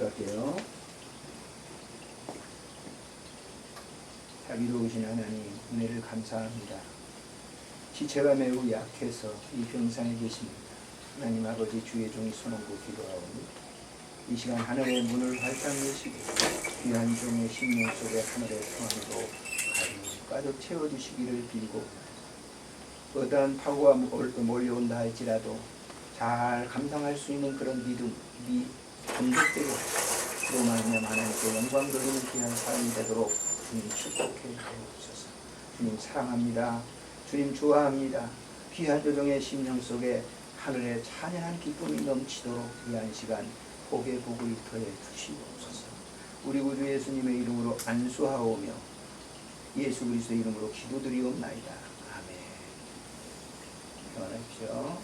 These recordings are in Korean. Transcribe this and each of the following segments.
기도할게요. 자비로우신 하나님 은혜를 감사합니다. 지체가 매우 약해서 이 병상에 계십니다. 하나님 아버지 주의 종이 손원고 기도하오니 이 시간 하늘의 문을 활짝 여시고 귀한 종의 심령 속에 하늘의 평안으로 가득 채워주시기를 빌고 어떠한 파고가 몰- 몰려온다 할지라도 잘 감당할 수 있는 그런 믿음, 미 감격되고 로 말미암아 하나님께 영광 돌리는 귀한 삶이 되도록 주님 축복해 주옵소서. 주님 사랑합니다. 주님 좋아합니다. 귀한 조정의 심령 속에 하늘의 찬양한 기쁨이 넘치도록 귀한 시간 복의 복을 더해 주시옵소서. 우리 구주 예수님의 이름으로 안수하오며 예수 그리스도 이름으로 기도드리옵나이다. 아멘. 평안하십시오.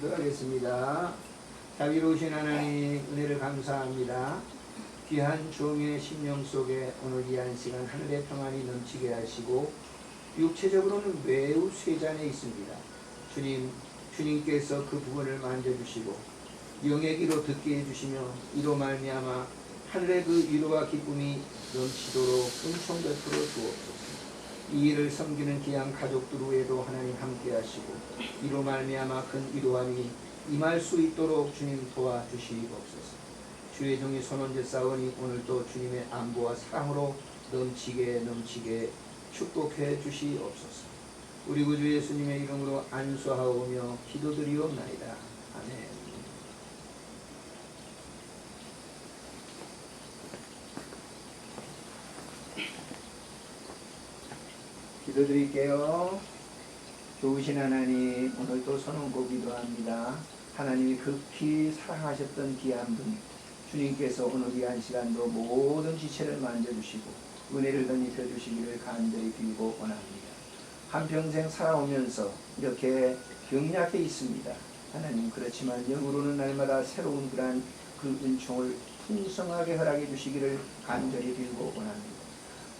기도하겠습니다. 자비로우신 하나님 은혜를 감사합니다. 귀한 종의 심령 속에 오늘 이한 시간 하늘의 평안이 넘치게 하시고 육체적으로는 매우 쇠잔해 있습니다. 주님, 주님께서 그 부분을 만져주시고 영의 귀로 듣게 해주시며 이로 말미암아 하늘의 그 위로와 기쁨이 넘치도록 은총 베풀어 주옵소서. 이 일을 섬기는 귀한 가족들 외에도 하나님 함께 하시고 이로 말미암아 큰 위로함이 임할 수 있도록 주님 도와주시옵소서. 주의 종이 손언제 싸우니 오늘도 주님의 안보와 사랑으로 넘치게 넘치게 축복해 주시옵소서. 우리 구주 예수님의 이름으로 안수하오며 기도드리옵나이다. 아멘. 기도드릴게요. 좋으신 하나님, 오늘도 선언고 기도합니다. 하나님이 극히 사랑하셨던 귀한 분, 주님께서 오늘 이한 시간도 모든 지체를 만져주시고 은혜를 덧입혀 주시기를 간절히 빌고 원합니다. 한평생 살아오면서 이렇게 병약해 있습니다. 하나님 그렇지만 영으로는 날마다 새로운 그러한 그 은총을 풍성하게 허락해 주시기를 간절히 빌고 원합니다.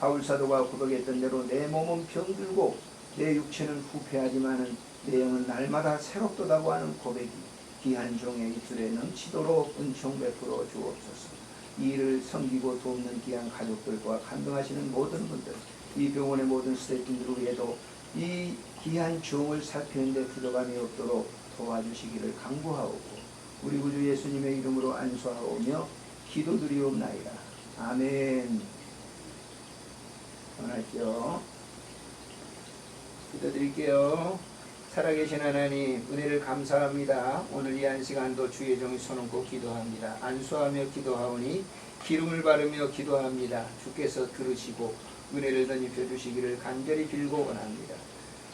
바울 사도가 고백했던 대로 내 몸은 병들고 내 육체는 후패하지만은 내 영은 날마다 새롭도다고 하는 고백이 귀한 종의 입술에 넘치도록 은총 베풀어 주옵소서. 이 일을 섬기고 돕는 귀한 가족들과 감동하시는 모든 분들, 이 병원의 모든 스태프분들 위에도 이 귀한 종을 살피는데 부족함이 없도록 도와주시기를 강구하오고 우리 구주 예수님의 이름으로 안수하오며 기도드리옵나이다. 아멘. 전할게요. 기도드릴게요. 살아계신 하나님 은혜를 감사합니다. 오늘 이 한 시간도 주의 종이 손을 고 기도합니다. 안수하며 기도하오니 기름을 바르며 기도합니다. 주께서 들으시고 은혜를 덧입혀 주시기를 간절히 빌고 원합니다.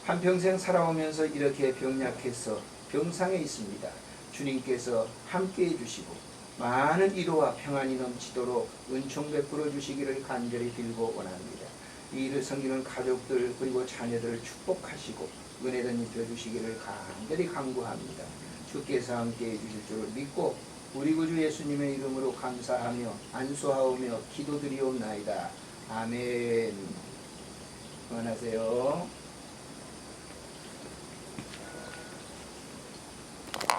한평생 살아오면서 이렇게 병약해서 병상에 있습니다. 주님께서 함께 해 주시고 많은 위로와 평안이 넘치도록 은총 베풀어 주시기를 간절히 빌고 원합니다. 이 일을 섬기는 가족들 그리고 자녀들을 축복하시고 은혜 덧입혀 주시기를 간절히 간구합니다. 주께서 함께 해 주실 줄을 믿고 우리 구주 예수님의 이름으로 감사하며 안수하오며 기도드리옵나이다. 아멘. 원하세요.